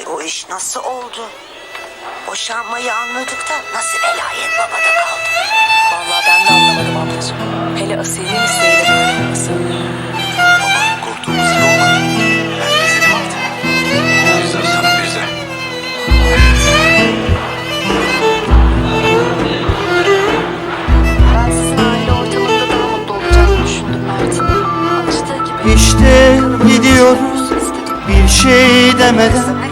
Bu iş nasıl oldu? Boşanmayı anladık da nasıl velayet babada kaldı? Vallahi ben de anlamadım ablacığım. Hele Asiye'nin isteğiyle böyle olması. Baba korktuğumuz gibi olmadı. Ben izledim artık. Güzel sana güzel. Ben sizin aile ortamında daha mutlu olacağını düşündüm Mert. Alıştığı gibi. İşte gidiyoruz bir şey demeden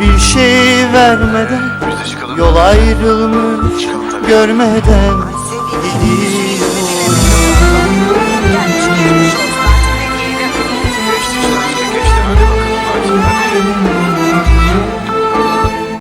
Bir şey vermeden. Yol ayrılmış görmeden gidiyorum